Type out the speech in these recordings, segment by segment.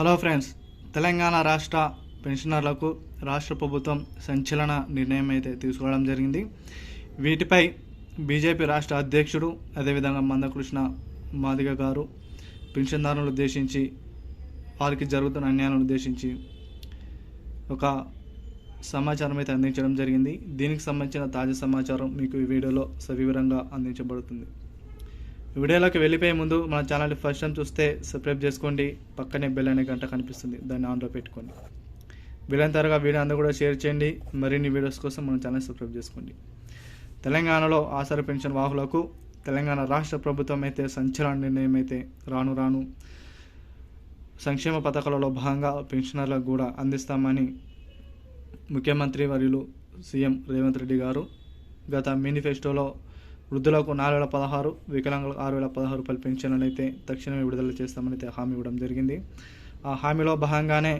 Hello friends Telangana రాష్ట్ర పెన్షనర్లకు రాష్ట్ర ప్రభుత్వం సంచలన నిర్ణయం అయితే తీసుకోవడం జరిగింది. వీటిపై బీజేపీ రాష్ట్ర అధ్యక్షుడు అదేవిధంగా మందకృష్ణ మాదిగ గారు పెన్షన్దారులను ఉద్దేశించి వారికి జరుగుతున్న అన్యాయాలను ఉద్దేశించి ఒక సమాచారం అయితే అందించడం జరిగింది. దీనికి సంబంధించిన తాజా సమాచారం మీకు ఈ వీడియోలో సవివరంగా అందించబడుతుంది. వీడియోలోకి వెళ్ళిపోయే ముందు మన ఛానల్ని ఫస్ట్ టైం చూస్తే సబ్స్క్రైబ్ చేసుకోండి. పక్కనే బెల్ అనే గంట కనిపిస్తుంది. దాన్ని ఆన్లో పెట్టుకోండి. వీలైన త్వరగా వీడియో అందరూ కూడా షేర్ చేయండి. మరిన్ని వీడియోస్ కోసం మన ఛానల్ సబ్స్క్రైబ్ చేసుకోండి. తెలంగాణలో ఆసర పెన్షన్ వాహులకు తెలంగాణ రాష్ట్ర ప్రభుత్వం అయితే సంచలన నిర్ణయం అయితే రాను రాను సంక్షేమ పథకాలలో భాగంగా పెన్షనర్లకు కూడా అందిస్తామని ముఖ్యమంత్రి వర్యులు సీఎం రేవంత్ రెడ్డి గారు గత మేనిఫెస్టోలో వృద్ధులకు నాలుగు వేల పదహారు వికలాంగులకు ఆరు వేల పదహారు రూపాయలు పెన్షన్లను అయితే తక్షణమే విడుదల చేస్తామని అయితే హామీ ఇవ్వడం జరిగింది. ఆ హామీలో భాగంగానే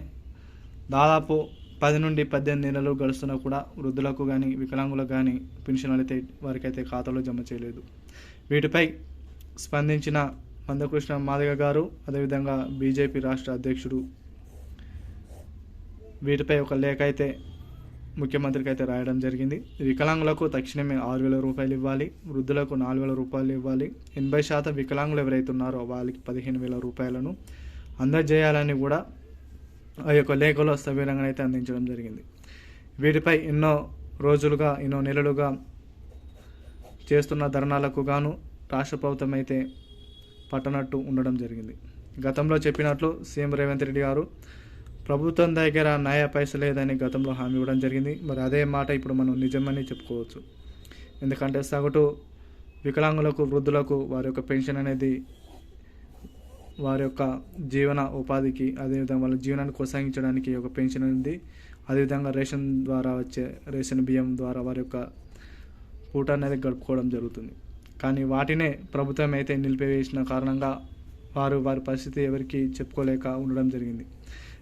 దాదాపు పది నుండి పద్దెనిమిది నెలలు గడుస్తున్నా కూడా వృద్ధులకు కానీ వికలాంగులకు కానీ పెన్షన్లు అయితే వారికైతే ఖాతాలో జమ చేయలేదు. వీటిపై స్పందించిన మందకృష్ణ మాదిగ గారు అదేవిధంగా బీజేపీ రాష్ట్ర అధ్యక్షుడు వీటిపై ఒక లేఖ అయితే ముఖ్యమంత్రికి అయితే రాయడం జరిగింది. వికలాంగులకు తక్షణమే ఆరు వేల రూపాయలు ఇవ్వాలి. వృద్ధులకు నాలుగు వేల రూపాయలు ఇవ్వాలి. ఎనభై శాతం వికలాంగులు ఎవరైతే ఉన్నారో వాళ్ళకి పదిహేను వేల రూపాయలను అందజేయాలని కూడా ఆ యొక్క లేఖలో సవివరంగా అయితే అందించడం జరిగింది. వీటిపై ఎన్నో రోజులుగా ఎన్నో నెలలుగా చేస్తున్న ధర్నాలకు గాను రాష్ట్ర ప్రభుత్వం అయితే పట్టనట్టు ఉండడం జరిగింది. గతంలో చెప్పినట్లు సీఎం రేవంత్ రెడ్డి గారు ప్రభుత్వం దగ్గర నయా పైస లేదని గతంలో హామీ ఇవ్వడం జరిగింది. మరి అదే మాట ఇప్పుడు మనం నిజమని చెప్పుకోవచ్చు. ఎందుకంటే సగటు వికలాంగులకు వృద్ధులకు వారి యొక్క పెన్షన్ అనేది వారి యొక్క జీవన ఉపాధికి అదేవిధంగా వాళ్ళ జీవనాన్ని కొనసాగించడానికి ఒక పెన్షన్ అనేది అదేవిధంగా రేషన్ ద్వారా వచ్చే రేషన్ బియ్యం ద్వారా వారి యొక్క పూట అనేది గడుపుకోవడం జరుగుతుంది. కానీ వాటినే ప్రభుత్వం అయితే నిలిపివేసిన కారణంగా వారు వారి పరిస్థితి ఎవరికి చెప్పుకోలేక ఉండడం జరిగింది.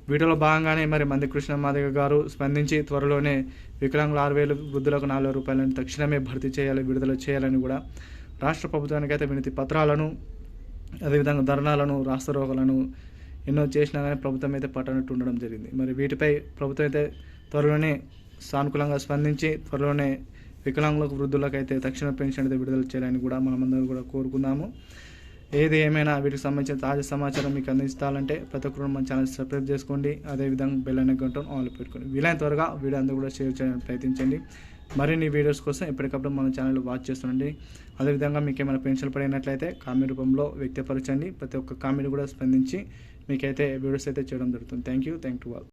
వీటిలో భాగంగానే మరి మంది కృష్ణ మాదిగ గారు స్పందించి త్వరలోనే వికలాంగుల ఆరు వేలు వృద్ధులకు నాలుగు రూపాయలను తక్షణమే భర్తీ చేయాలి విడుదల చేయాలని కూడా రాష్ట్ర ప్రభుత్వానికి అయితే వినతి పత్రాలను అదేవిధంగా ధర్నాలను రాస్తరోగలను ఎన్నో చేసినా కానీ ప్రభుత్వం అయితే పట్టనట్టు ఉండడం జరిగింది. మరి వీటిపై ప్రభుత్వం అయితే త్వరలోనే సానుకూలంగా స్పందించి త్వరలోనే వికలాంగులకు వృద్ధులకు అయితే తక్షణ పెన్షన్ అయితే విడుదల చేయాలని కూడా మనమందరం కూడా కోరుకుందాము. ఏది ఏమైనా వీటికి సంబంధించిన తాజా సమాచారం మీకు అందించాలంటే ప్రతి ఒక్కరు మన ఛానల్ సబ్స్క్రైబ్ చేసుకోండి. అదేవిధంగా బెల్ అనే గంటను ఆన్లో పెట్టుకోండి. వీలైన త్వరగా వీడియో అందరూ కూడా షేర్ చేయడానికి ప్రయత్నించండి. మరిన్ని వీడియోస్ కోసం ఎప్పటికప్పుడు మన ఛానల్ వాచ్ చేస్తుండండి. అదేవిధంగా మీకు ఏమైనా పెన్షన్ పడినట్లయితే కామెంట్ రూపంలో వ్యక్తపరచండి. ప్రతి ఒక్క కామెంట్ కూడా స్పందించి మీకైతే వీడియోస్ అయితే చేయడం జరుగుతుంది. Thank you. Thank to all.